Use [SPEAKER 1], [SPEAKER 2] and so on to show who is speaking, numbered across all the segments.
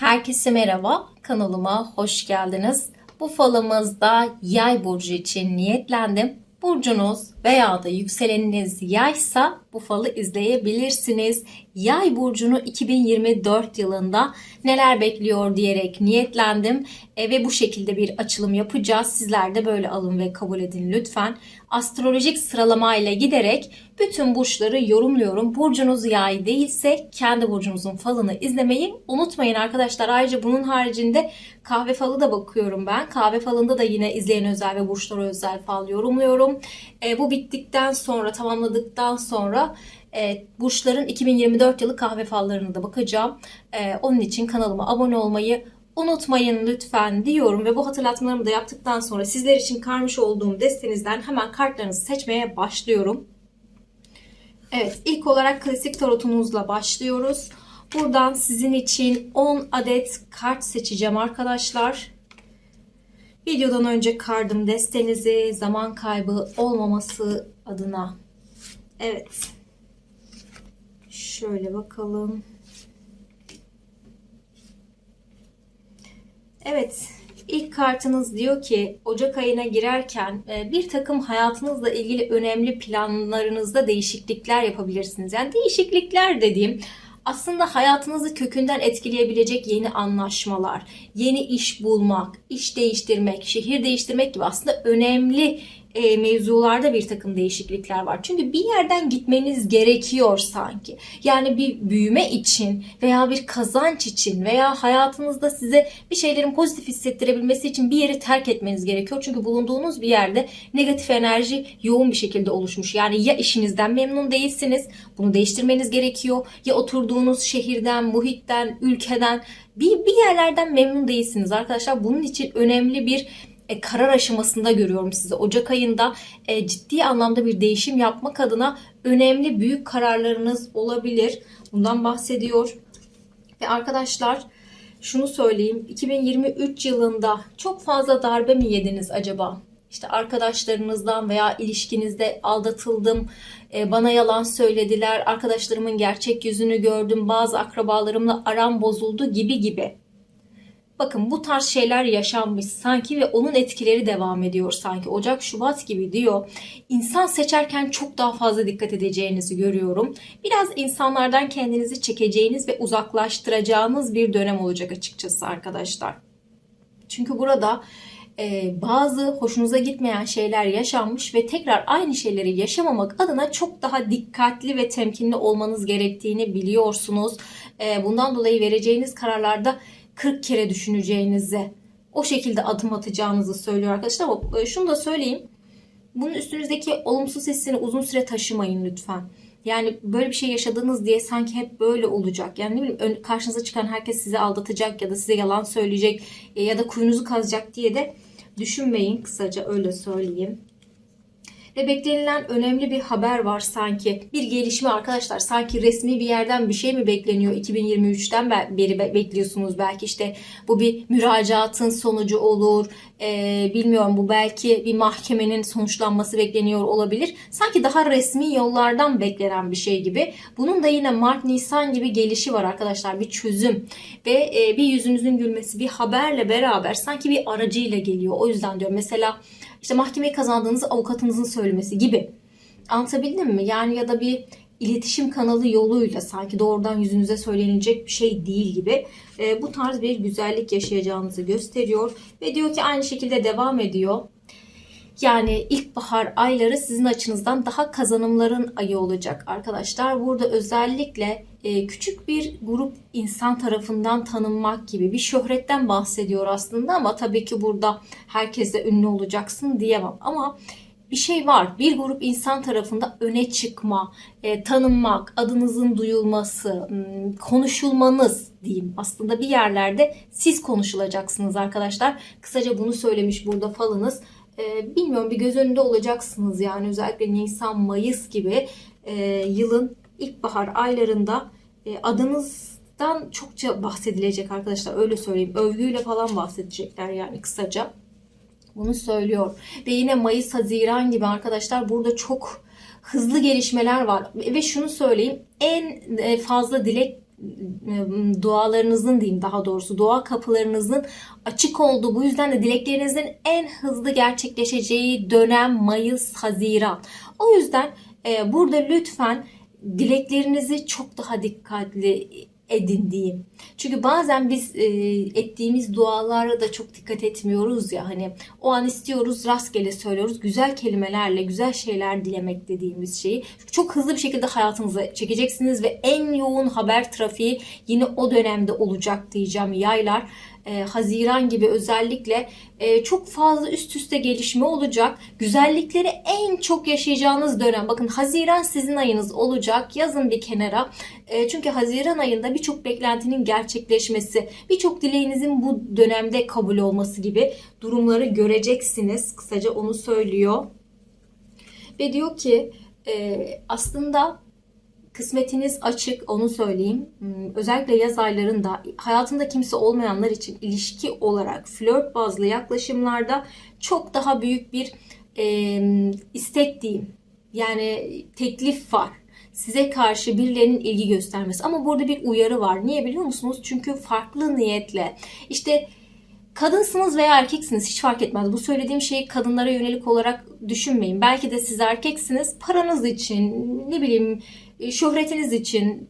[SPEAKER 1] Herkese merhaba, kanalıma hoş geldiniz. Bu falımızda yay burcu için niyetlendim. Burcunuz veya da yükseleniniz yaysa bu falı izleyebilirsiniz. Yay burcunu 2024 yılında neler bekliyor diyerek niyetlendim E, ve bu şekilde bir açılım yapacağız. Sizler de böyle alın ve kabul edin lütfen. Astrolojik sıralama ile giderek bütün burçları yorumluyorum. Burcunuz yay değilse kendi burcunuzun falını izlemeyi unutmayın arkadaşlar. Ayrıca bunun haricinde kahve falı da bakıyorum ben. Kahve falında da yine izleyen özel ve burçlara özel fal yorumluyorum. E, bu bittikten sonra tamamladıktan sonra e, burçların 2024 yılı kahve fallarına da bakacağım. E, onun için kanalıma abone olmayı unutmayın lütfen diyorum ve bu hatırlatmalarımı da yaptıktan sonra sizler için karmış olduğum destenizden hemen kartlarınızı seçmeye başlıyorum. Evet ilk olarak klasik tarotumuzla başlıyoruz. Buradan sizin için 10 adet kart seçeceğim arkadaşlar. Videodan önce kardım destenizi zaman kaybı olmaması adına. Evet. Şöyle bakalım. Evet. İlk kartınız diyor ki Ocak ayına girerken e, bir takım hayatınızla ilgili önemli planlarınızda değişiklikler yapabilirsiniz. Yani değişiklikler dediğim aslında hayatınızı kökünden etkileyebilecek yeni anlaşmalar, yeni iş bulmak, iş değiştirmek, şehir değiştirmek gibi aslında önemli e, mevzularda bir takım değişiklikler var. Çünkü bir yerden gitmeniz gerekiyor sanki. Yani bir büyüme için veya bir kazanç için veya hayatınızda size bir şeylerin pozitif hissettirebilmesi için bir yeri terk etmeniz gerekiyor. Çünkü bulunduğunuz bir yerde negatif enerji yoğun bir şekilde oluşmuş. Yani ya işinizden memnun değilsiniz, bunu değiştirmeniz gerekiyor. Ya oturduğunuz şehirden, muhitten, ülkeden bir, bir yerlerden memnun değilsiniz arkadaşlar. Bunun için önemli bir e, karar aşamasında görüyorum sizi. Ocak ayında e, ciddi anlamda bir değişim yapmak adına önemli büyük kararlarınız olabilir. Bundan bahsediyor. Ve arkadaşlar şunu söyleyeyim. 2023 yılında çok fazla darbe mi yediniz acaba? İşte arkadaşlarınızdan veya ilişkinizde aldatıldım, e, bana yalan söylediler, arkadaşlarımın gerçek yüzünü gördüm, bazı akrabalarımla aram bozuldu gibi gibi. Bakın bu tarz şeyler yaşanmış sanki ve onun etkileri devam ediyor sanki. Ocak, Şubat gibi diyor. İnsan seçerken çok daha fazla dikkat edeceğinizi görüyorum. Biraz insanlardan kendinizi çekeceğiniz ve uzaklaştıracağınız bir dönem olacak açıkçası arkadaşlar. Çünkü burada e, bazı hoşunuza gitmeyen şeyler yaşanmış ve tekrar aynı şeyleri yaşamamak adına çok daha dikkatli ve temkinli olmanız gerektiğini biliyorsunuz. E, bundan dolayı vereceğiniz kararlarda 40 kere düşüneceğinizi, o şekilde adım atacağınızı söylüyor arkadaşlar. Ama şunu da söyleyeyim. Bunun üstünüzdeki olumsuz hissini uzun süre taşımayın lütfen. Yani böyle bir şey yaşadınız diye sanki hep böyle olacak. Yani ne bileyim karşınıza çıkan herkes sizi aldatacak ya da size yalan söyleyecek ya da kuyunuzu kazacak diye de düşünmeyin. Kısaca öyle söyleyeyim ve beklenilen önemli bir haber var sanki. Bir gelişme arkadaşlar sanki resmi bir yerden bir şey mi bekleniyor 2023'ten beri bekliyorsunuz belki işte bu bir müracaatın sonucu olur ee, bilmiyorum bu belki bir mahkemenin sonuçlanması bekleniyor olabilir. Sanki daha resmi yollardan beklenen bir şey gibi. Bunun da yine Mart Nisan gibi gelişi var arkadaşlar bir çözüm ve e, bir yüzünüzün gülmesi bir haberle beraber sanki bir aracıyla geliyor. O yüzden diyorum mesela işte mahkemeyi kazandığınız avukatınızın söylemesi gibi. Anlatabildim mi? Yani ya da bir iletişim kanalı yoluyla sanki doğrudan yüzünüze söylenilecek bir şey değil gibi e, bu tarz bir güzellik yaşayacağınızı gösteriyor ve diyor ki aynı şekilde devam ediyor. Yani ilkbahar ayları sizin açınızdan daha kazanımların ayı olacak arkadaşlar. Burada özellikle e, küçük bir grup insan tarafından tanınmak gibi bir şöhretten bahsediyor aslında ama tabii ki burada herkese ünlü olacaksın diyemem. Ama bir şey var. Bir grup insan tarafında öne çıkma, e, tanınmak, adınızın duyulması, hmm, konuşulmanız diyeyim. Aslında bir yerlerde siz konuşulacaksınız arkadaşlar. Kısaca bunu söylemiş burada falınız. E, bilmiyorum bir göz önünde olacaksınız yani özellikle Nisan, Mayıs gibi e, yılın ilkbahar aylarında e, adınızdan çokça bahsedilecek arkadaşlar öyle söyleyeyim. Övgüyle falan bahsedecekler yani kısaca. Bunu söylüyor. Ve yine Mayıs, Haziran gibi arkadaşlar burada çok hızlı gelişmeler var. Ve şunu söyleyeyim en e, fazla dilek dualarınızın diyeyim daha doğrusu dua kapılarınızın açık olduğu bu yüzden de dileklerinizin en hızlı gerçekleşeceği dönem Mayıs, Haziran. O yüzden e, burada lütfen dileklerinizi çok daha dikkatli edin diyeyim. Çünkü bazen biz e, ettiğimiz dualara da çok dikkat etmiyoruz ya hani o an istiyoruz rastgele söylüyoruz güzel kelimelerle güzel şeyler dilemek dediğimiz şeyi çok hızlı bir şekilde hayatınıza çekeceksiniz ve en yoğun haber trafiği yine o dönemde olacak diyeceğim yaylar. E, Haziran gibi özellikle e, çok fazla üst üste gelişme olacak. Güzellikleri en çok yaşayacağınız dönem. Bakın Haziran sizin ayınız olacak. Yazın bir kenara. E, çünkü Haziran ayında birçok beklentinin gerçekleşmesi, birçok dileğinizin bu dönemde kabul olması gibi durumları göreceksiniz. Kısaca onu söylüyor. Ve diyor ki e, aslında kısmetiniz açık onu söyleyeyim. Hmm, Özellikle yaz aylarında hayatında kimse olmayanlar için ilişki olarak flört bazlı yaklaşımlarda çok daha büyük bir e, istek diyeyim. Yani teklif var. Size karşı birilerinin ilgi göstermesi. Ama burada bir uyarı var. Niye biliyor musunuz? Çünkü farklı niyetle. İşte Kadınsınız veya erkeksiniz hiç fark etmez. Bu söylediğim şeyi kadınlara yönelik olarak düşünmeyin. Belki de siz erkeksiniz paranız için ne bileyim şöhretiniz için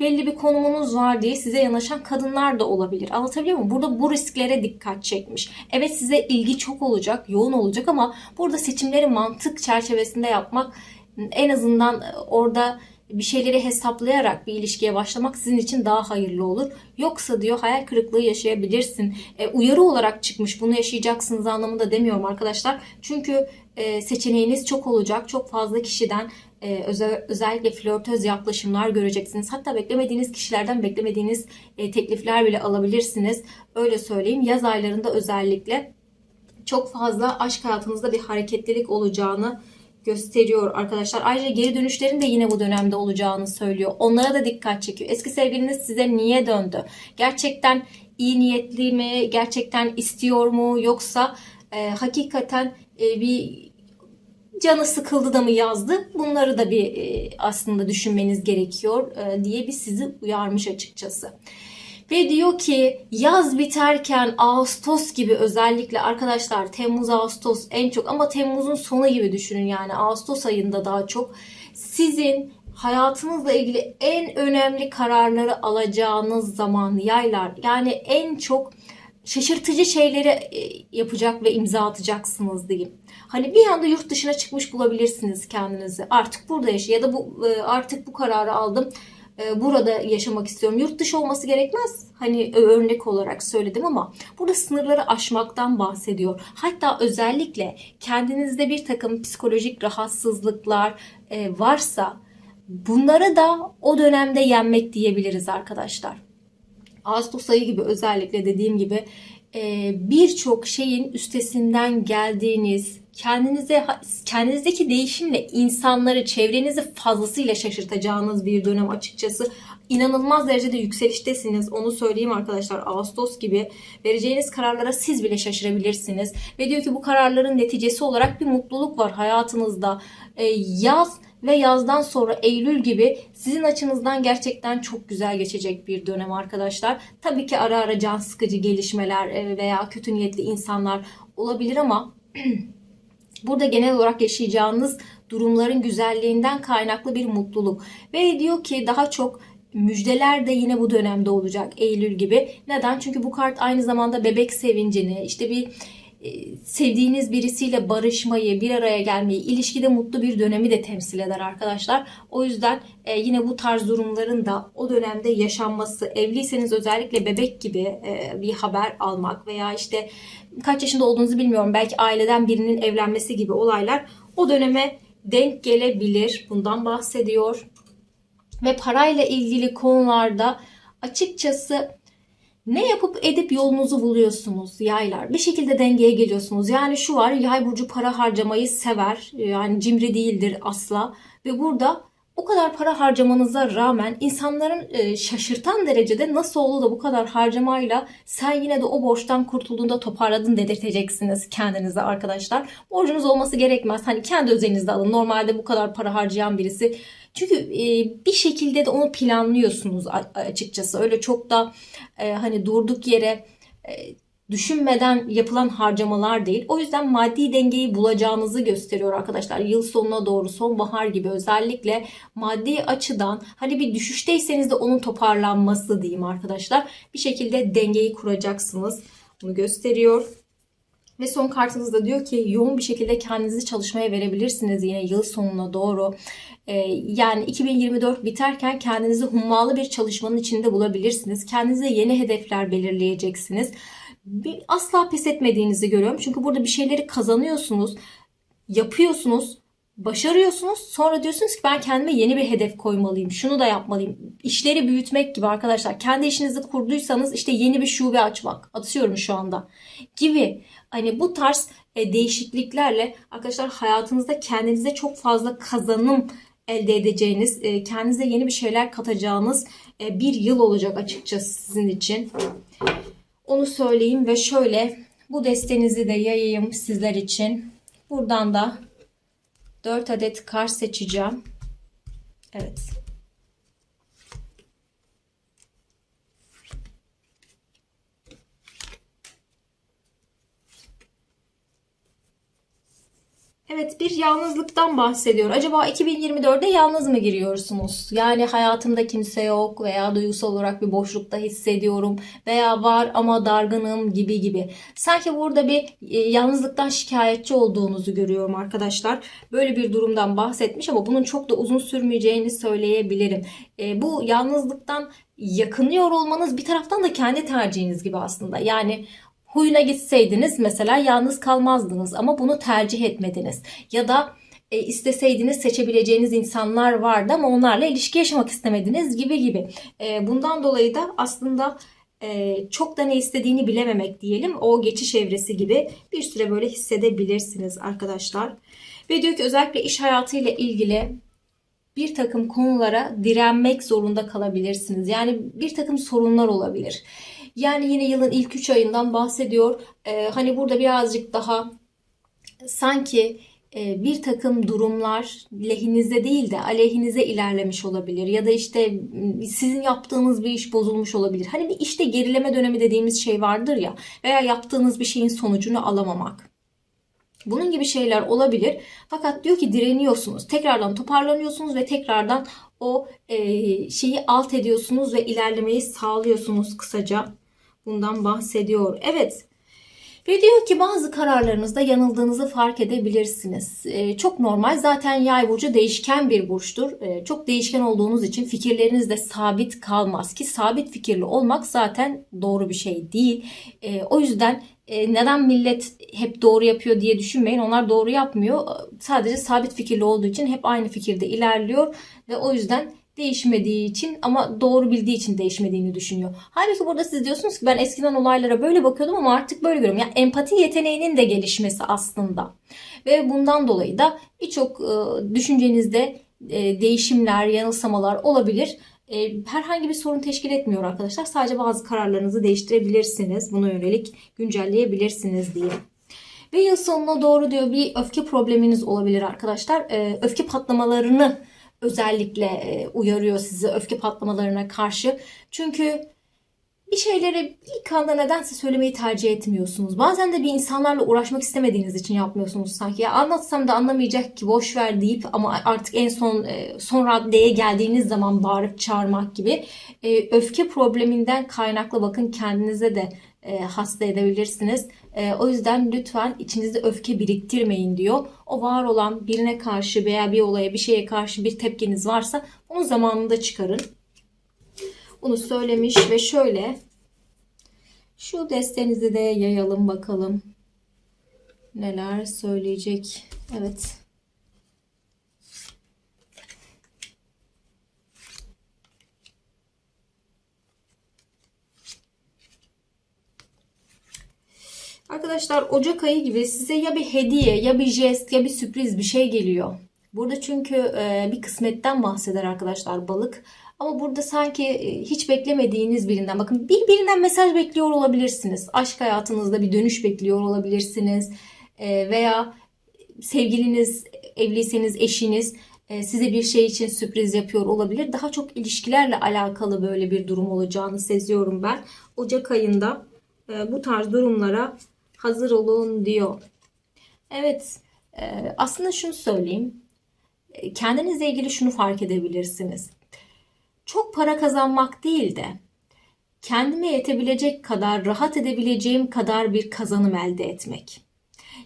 [SPEAKER 1] belli bir konumunuz var diye size yanaşan kadınlar da olabilir. Anlatabiliyor muyum? Burada bu risklere dikkat çekmiş. Evet size ilgi çok olacak, yoğun olacak ama burada seçimleri mantık çerçevesinde yapmak en azından orada bir şeyleri hesaplayarak bir ilişkiye başlamak sizin için daha hayırlı olur. Yoksa diyor hayal kırıklığı yaşayabilirsin. E, uyarı olarak çıkmış bunu yaşayacaksınız anlamında demiyorum arkadaşlar. Çünkü e, seçeneğiniz çok olacak. Çok fazla kişiden e, özel, özellikle flörtöz yaklaşımlar göreceksiniz. Hatta beklemediğiniz kişilerden beklemediğiniz e, teklifler bile alabilirsiniz. Öyle söyleyeyim. Yaz aylarında özellikle çok fazla aşk hayatınızda bir hareketlilik olacağını gösteriyor arkadaşlar. Ayrıca geri dönüşlerin de yine bu dönemde olacağını söylüyor. Onlara da dikkat çekiyor. Eski sevgiliniz size niye döndü? Gerçekten iyi niyetli mi? Gerçekten istiyor mu? Yoksa e, hakikaten e, bir canı sıkıldı da mı yazdı? Bunları da bir e, aslında düşünmeniz gerekiyor e, diye bir sizi uyarmış açıkçası. Ve diyor ki yaz biterken Ağustos gibi özellikle arkadaşlar Temmuz Ağustos en çok ama Temmuz'un sonu gibi düşünün yani Ağustos ayında daha çok sizin hayatınızla ilgili en önemli kararları alacağınız zaman yaylar yani en çok şaşırtıcı şeyleri e, yapacak ve imza atacaksınız diyeyim. Hani bir anda yurt dışına çıkmış bulabilirsiniz kendinizi. Artık burada yaşa ya da bu e, artık bu kararı aldım e, burada yaşamak istiyorum. Yurt dışı olması gerekmez. Hani örnek olarak söyledim ama burada sınırları aşmaktan bahsediyor. Hatta özellikle kendinizde bir takım psikolojik rahatsızlıklar e, varsa bunları da o dönemde yenmek diyebiliriz arkadaşlar. Ağustos ayı gibi özellikle dediğim gibi birçok şeyin üstesinden geldiğiniz, kendinize kendinizdeki değişimle insanları, çevrenizi fazlasıyla şaşırtacağınız bir dönem açıkçası. İnanılmaz derecede yükseliştesiniz. Onu söyleyeyim arkadaşlar. Ağustos gibi vereceğiniz kararlara siz bile şaşırabilirsiniz. Ve diyor ki bu kararların neticesi olarak bir mutluluk var hayatınızda. E, yaz ve yazdan sonra Eylül gibi sizin açınızdan gerçekten çok güzel geçecek bir dönem arkadaşlar. Tabii ki ara ara can sıkıcı gelişmeler e, veya kötü niyetli insanlar olabilir ama Burada genel olarak yaşayacağınız durumların güzelliğinden kaynaklı bir mutluluk. Ve diyor ki daha çok müjdeler de yine bu dönemde olacak Eylül gibi. Neden? Çünkü bu kart aynı zamanda bebek sevincini, işte bir sevdiğiniz birisiyle barışmayı, bir araya gelmeyi, ilişkide mutlu bir dönemi de temsil eder arkadaşlar. O yüzden e, yine bu tarz durumların da o dönemde yaşanması, evliyseniz özellikle bebek gibi e, bir haber almak veya işte kaç yaşında olduğunuzu bilmiyorum. Belki aileden birinin evlenmesi gibi olaylar o döneme denk gelebilir. Bundan bahsediyor. Ve parayla ilgili konularda açıkçası ne yapıp edip yolunuzu buluyorsunuz yaylar. Bir şekilde dengeye geliyorsunuz. Yani şu var yay burcu para harcamayı sever. Yani cimri değildir asla. Ve burada o kadar para harcamanıza rağmen insanların e, şaşırtan derecede nasıl oldu da bu kadar harcamayla sen yine de o borçtan kurtulduğunda toparladın dedirteceksiniz kendinize arkadaşlar. Borcunuz olması gerekmez. Hani kendi özelinizde alın. Normalde bu kadar para harcayan birisi. Çünkü e, bir şekilde de onu planlıyorsunuz açıkçası. Öyle çok da e, hani durduk yere e, düşünmeden yapılan harcamalar değil. O yüzden maddi dengeyi bulacağınızı gösteriyor arkadaşlar. Yıl sonuna doğru sonbahar gibi özellikle maddi açıdan hani bir düşüşteyseniz de onun toparlanması diyeyim arkadaşlar. Bir şekilde dengeyi kuracaksınız. Bunu gösteriyor. Ve son kartınızda diyor ki yoğun bir şekilde kendinizi çalışmaya verebilirsiniz yine yıl sonuna doğru. Ee, yani 2024 biterken kendinizi hummalı bir çalışmanın içinde bulabilirsiniz. Kendinize yeni hedefler belirleyeceksiniz. Asla pes etmediğinizi görüyorum. Çünkü burada bir şeyleri kazanıyorsunuz, yapıyorsunuz, başarıyorsunuz. Sonra diyorsunuz ki ben kendime yeni bir hedef koymalıyım. Şunu da yapmalıyım. İşleri büyütmek gibi arkadaşlar. Kendi işinizi kurduysanız işte yeni bir şube açmak. Atıyorum şu anda. Gibi. Hani bu tarz e, değişikliklerle arkadaşlar hayatınızda kendinize çok fazla kazanım elde edeceğiniz, e, kendinize yeni bir şeyler katacağınız e, bir yıl olacak açıkçası sizin için. Onu söyleyeyim ve şöyle bu destenizi de yayayım sizler için. Buradan da 4 adet kar seçeceğim. Evet. Evet bir yalnızlıktan bahsediyor. Acaba 2024'de yalnız mı giriyorsunuz? Yani hayatımda kimse yok veya duygusal olarak bir boşlukta hissediyorum veya var ama dargınım gibi gibi. Sanki burada bir e, yalnızlıktan şikayetçi olduğunuzu görüyorum arkadaşlar. Böyle bir durumdan bahsetmiş ama bunun çok da uzun sürmeyeceğini söyleyebilirim. E, bu yalnızlıktan yakınıyor olmanız bir taraftan da kendi tercihiniz gibi aslında. Yani huyuna gitseydiniz mesela yalnız kalmazdınız ama bunu tercih etmediniz. Ya da e, isteseydiniz seçebileceğiniz insanlar vardı ama onlarla ilişki yaşamak istemediniz gibi gibi. E, bundan dolayı da aslında e, çok da ne istediğini bilememek diyelim o geçiş evresi gibi bir süre böyle hissedebilirsiniz arkadaşlar. Ve diyor ki özellikle iş hayatıyla ilgili bir takım konulara direnmek zorunda kalabilirsiniz. Yani bir takım sorunlar olabilir. Yani yine yılın ilk 3 ayından bahsediyor. Ee, hani burada birazcık daha sanki e, bir takım durumlar lehinize değil de aleyhinize ilerlemiş olabilir. Ya da işte sizin yaptığınız bir iş bozulmuş olabilir. Hani bir işte gerileme dönemi dediğimiz şey vardır ya. Veya yaptığınız bir şeyin sonucunu alamamak. Bunun gibi şeyler olabilir. Fakat diyor ki direniyorsunuz. Tekrardan toparlanıyorsunuz ve tekrardan o e, şeyi alt ediyorsunuz ve ilerlemeyi sağlıyorsunuz kısaca. Bundan bahsediyor. Evet. Ve diyor ki bazı kararlarınızda yanıldığınızı fark edebilirsiniz. E, çok normal. Zaten yay burcu değişken bir burçtur. E, çok değişken olduğunuz için fikirleriniz de sabit kalmaz ki sabit fikirli olmak zaten doğru bir şey değil. E, o yüzden e, neden millet hep doğru yapıyor diye düşünmeyin. Onlar doğru yapmıyor. Sadece sabit fikirli olduğu için hep aynı fikirde ilerliyor ve o yüzden değişmediği için ama doğru bildiği için değişmediğini düşünüyor. Halbuki burada siz diyorsunuz ki ben eskiden olaylara böyle bakıyordum ama artık böyle görüyorum. Yani empati yeteneğinin de gelişmesi aslında. Ve bundan dolayı da birçok e, düşüncenizde e, değişimler, yanılsamalar olabilir. E, herhangi bir sorun teşkil etmiyor arkadaşlar. Sadece bazı kararlarınızı değiştirebilirsiniz. Buna yönelik güncelleyebilirsiniz diye. Ve yıl sonuna doğru diyor bir öfke probleminiz olabilir arkadaşlar. Öfke patlamalarını özellikle e, uyarıyor sizi öfke patlamalarına karşı. Çünkü bir şeyleri ilk anda nedense söylemeyi tercih etmiyorsunuz. Bazen de bir insanlarla uğraşmak istemediğiniz için yapmıyorsunuz sanki. Ya anlatsam da anlamayacak ki boş ver deyip ama artık en son e, son raddeye geldiğiniz zaman bağırıp çağırmak gibi e, öfke probleminden kaynaklı bakın kendinize de e, hasta edebilirsiniz. O yüzden lütfen içinizde öfke biriktirmeyin diyor. O var olan birine karşı veya bir olaya bir şeye karşı bir tepkiniz varsa onu zamanında çıkarın. Bunu söylemiş ve şöyle şu destenizi de yayalım bakalım. Neler söyleyecek. Evet. Arkadaşlar Ocak ayı gibi size ya bir hediye ya bir jest ya bir sürpriz bir şey geliyor. Burada çünkü e, bir kısmetten bahseder arkadaşlar balık. Ama burada sanki e, hiç beklemediğiniz birinden bakın birbirinden mesaj bekliyor olabilirsiniz. Aşk hayatınızda bir dönüş bekliyor olabilirsiniz. E, veya sevgiliniz, evliyseniz eşiniz e, size bir şey için sürpriz yapıyor olabilir. Daha çok ilişkilerle alakalı böyle bir durum olacağını seziyorum ben. Ocak ayında bu tarz durumlara hazır olun diyor. Evet, aslında şunu söyleyeyim. Kendinizle ilgili şunu fark edebilirsiniz. Çok para kazanmak değil de kendime yetebilecek kadar, rahat edebileceğim kadar bir kazanım elde etmek.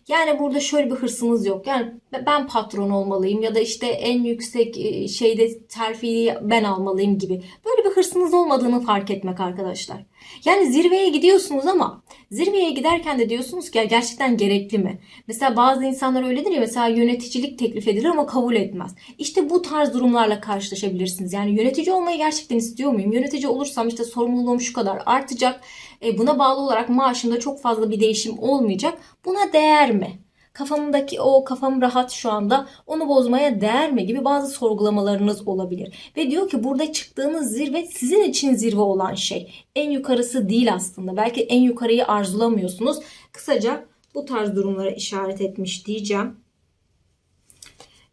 [SPEAKER 1] Yani burada şöyle bir hırsınız yok. Yani ben patron olmalıyım ya da işte en yüksek e, şeyde terfiyi ben almalıyım gibi. Böyle bir hırsınız olmadığını fark etmek arkadaşlar. Yani zirveye gidiyorsunuz ama zirveye giderken de diyorsunuz ki gerçekten gerekli mi? Mesela bazı insanlar öyledir ya mesela yöneticilik teklif edilir ama kabul etmez. İşte bu tarz durumlarla karşılaşabilirsiniz. Yani yönetici olmayı gerçekten istiyor muyum? Yönetici olursam işte sorumluluğum şu kadar artacak. E, buna bağlı olarak maaşımda çok fazla bir değişim olmayacak. Buna değer mi? Kafamdaki o kafam rahat şu anda onu bozmaya değer mi gibi bazı sorgulamalarınız olabilir. Ve diyor ki burada çıktığınız zirve sizin için zirve olan şey. En yukarısı değil aslında. Belki en yukarıyı arzulamıyorsunuz. Kısaca bu tarz durumlara işaret etmiş diyeceğim.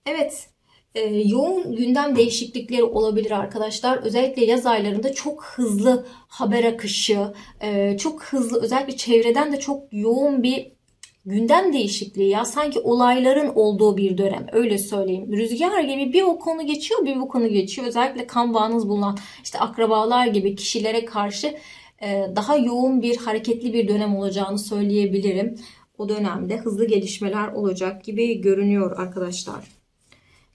[SPEAKER 1] Evet, e, yoğun gündem değişiklikleri olabilir arkadaşlar. Özellikle yaz aylarında çok hızlı haber akışı, e, çok hızlı özellikle çevreden de çok yoğun bir gündem değişikliği ya sanki olayların olduğu bir dönem öyle söyleyeyim. Rüzgar gibi bir o konu geçiyor bir bu konu geçiyor. Özellikle kan bağınız bulunan işte akrabalar gibi kişilere karşı e, daha yoğun bir hareketli bir dönem olacağını söyleyebilirim. O dönemde hızlı gelişmeler olacak gibi görünüyor arkadaşlar.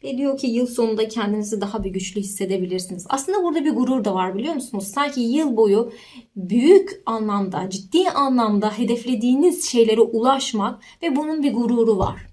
[SPEAKER 1] Ve diyor ki yıl sonunda kendinizi daha bir güçlü hissedebilirsiniz. Aslında burada bir gurur da var biliyor musunuz? Sanki yıl boyu büyük anlamda, ciddi anlamda hedeflediğiniz şeylere ulaşmak ve bunun bir gururu var.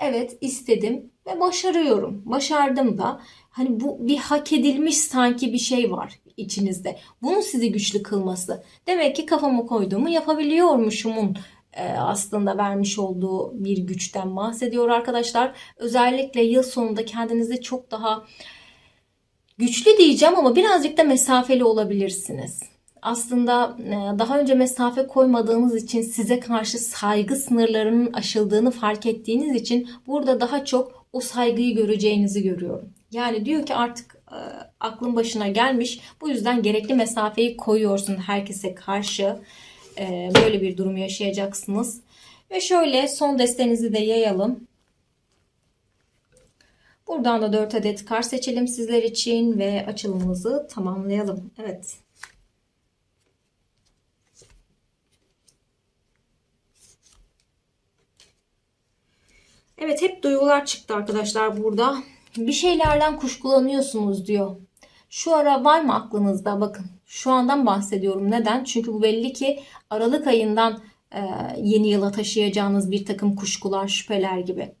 [SPEAKER 1] Evet istedim ve başarıyorum. Başardım da. Hani bu bir hak edilmiş sanki bir şey var içinizde. Bunun sizi güçlü kılması. Demek ki kafama koyduğumu yapabiliyormuşumun aslında vermiş olduğu bir güçten bahsediyor arkadaşlar. Özellikle yıl sonunda kendinizi çok daha güçlü diyeceğim ama birazcık da mesafeli olabilirsiniz. Aslında e, daha önce mesafe koymadığınız için size karşı saygı sınırlarının aşıldığını fark ettiğiniz için burada daha çok o saygıyı göreceğinizi görüyorum. Yani diyor ki artık e, aklın başına gelmiş. Bu yüzden gerekli mesafeyi koyuyorsun herkese karşı. E, böyle bir durum yaşayacaksınız. Ve şöyle son destenizi de yayalım. Buradan da 4 adet kar seçelim sizler için ve açılımımızı tamamlayalım. Evet. Evet hep duygular çıktı arkadaşlar burada. Bir şeylerden kuşkulanıyorsunuz diyor. Şu ara var mı aklınızda? Bakın şu andan bahsediyorum. Neden? Çünkü bu belli ki Aralık ayından e, yeni yıla taşıyacağınız bir takım kuşkular, şüpheler gibi.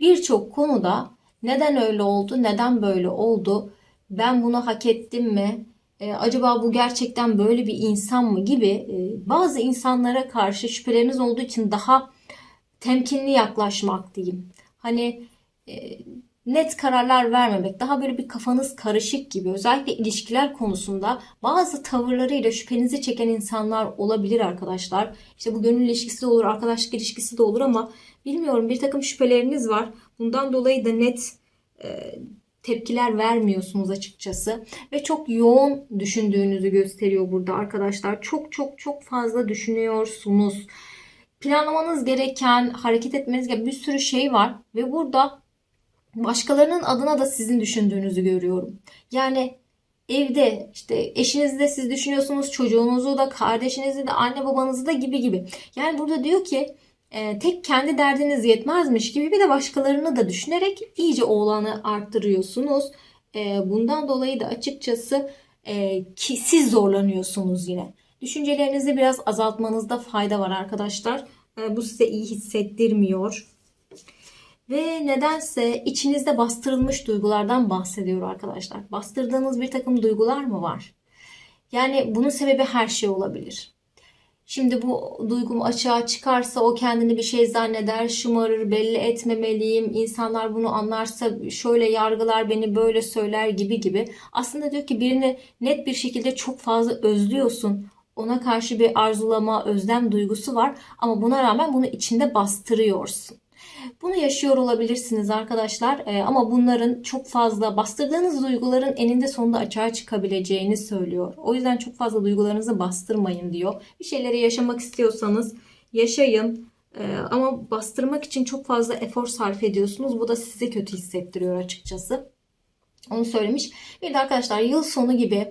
[SPEAKER 1] Birçok konuda neden öyle oldu, neden böyle oldu, ben bunu hak ettim mi, e, acaba bu gerçekten böyle bir insan mı gibi e, bazı insanlara karşı şüpheleriniz olduğu için daha temkinli yaklaşmak diyeyim. Hani net kararlar vermemek, daha böyle bir kafanız karışık gibi özellikle ilişkiler konusunda bazı tavırlarıyla şüphenizi çeken insanlar olabilir arkadaşlar. İşte bu gönül ilişkisi de olur, arkadaşlık ilişkisi de olur ama bilmiyorum bir takım şüpheleriniz var. Bundan dolayı da net e, tepkiler vermiyorsunuz açıkçası ve çok yoğun düşündüğünüzü gösteriyor burada arkadaşlar. Çok çok çok fazla düşünüyorsunuz. Planlamanız gereken, hareket etmeniz gereken bir sürü şey var ve burada başkalarının adına da sizin düşündüğünüzü görüyorum. Yani evde işte eşinizi de siz düşünüyorsunuz, çocuğunuzu da, kardeşinizi de, anne babanızı da gibi gibi. Yani burada diyor ki e, tek kendi derdiniz yetmezmiş gibi bir de başkalarını da düşünerek iyice oğlanı arttırıyorsunuz. E, bundan dolayı da açıkçası e, ki siz zorlanıyorsunuz yine. Düşüncelerinizi biraz azaltmanızda fayda var arkadaşlar. Bu size iyi hissettirmiyor. Ve nedense içinizde bastırılmış duygulardan bahsediyor arkadaşlar. Bastırdığınız bir takım duygular mı var? Yani bunun sebebi her şey olabilir. Şimdi bu duygum açığa çıkarsa o kendini bir şey zanneder, şımarır, belli etmemeliyim. İnsanlar bunu anlarsa şöyle yargılar beni, böyle söyler gibi gibi. Aslında diyor ki birini net bir şekilde çok fazla özlüyorsun. Ona karşı bir arzulama, özlem duygusu var ama buna rağmen bunu içinde bastırıyorsun. Bunu yaşıyor olabilirsiniz arkadaşlar Ee, ama bunların çok fazla bastırdığınız duyguların eninde sonunda açığa çıkabileceğini söylüyor. O yüzden çok fazla duygularınızı bastırmayın diyor. Bir şeyleri yaşamak istiyorsanız yaşayın Ee, ama bastırmak için çok fazla efor sarf ediyorsunuz. Bu da sizi kötü hissettiriyor açıkçası. Onu söylemiş. Bir de arkadaşlar yıl sonu gibi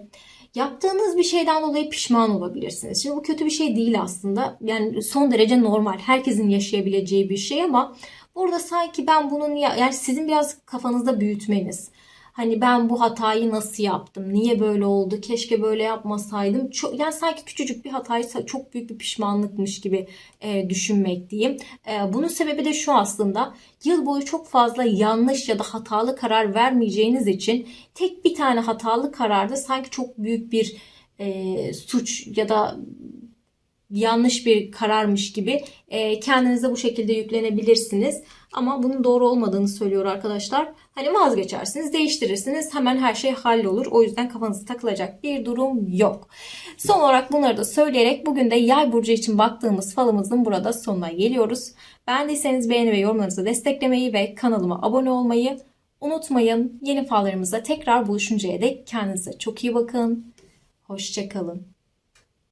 [SPEAKER 1] yaptığınız bir şeyden dolayı pişman olabilirsiniz. Şimdi bu kötü bir şey değil aslında. Yani son derece normal. Herkesin yaşayabileceği bir şey ama burada sanki ben bunun ya- yani sizin biraz kafanızda büyütmeniz. Hani ben bu hatayı nasıl yaptım? Niye böyle oldu? Keşke böyle yapmasaydım. Çok, yani sanki küçücük bir hatayı çok büyük bir pişmanlıkmış gibi e, düşünmek diyeyim. E, bunun sebebi de şu aslında. Yıl boyu çok fazla yanlış ya da hatalı karar vermeyeceğiniz için tek bir tane hatalı kararda sanki çok büyük bir e, suç ya da yanlış bir kararmış gibi e, kendinize bu şekilde yüklenebilirsiniz. Ama bunun doğru olmadığını söylüyor arkadaşlar. Hani vazgeçersiniz, değiştirirsiniz. Hemen her şey hallolur. O yüzden kafanızı takılacak bir durum yok. Son olarak bunları da söyleyerek bugün de yay burcu için baktığımız falımızın burada sonuna geliyoruz. Beğendiyseniz beğeni ve yorumlarınızı desteklemeyi ve kanalıma abone olmayı unutmayın. Yeni fallarımızda tekrar buluşuncaya dek kendinize çok iyi bakın. Hoşçakalın.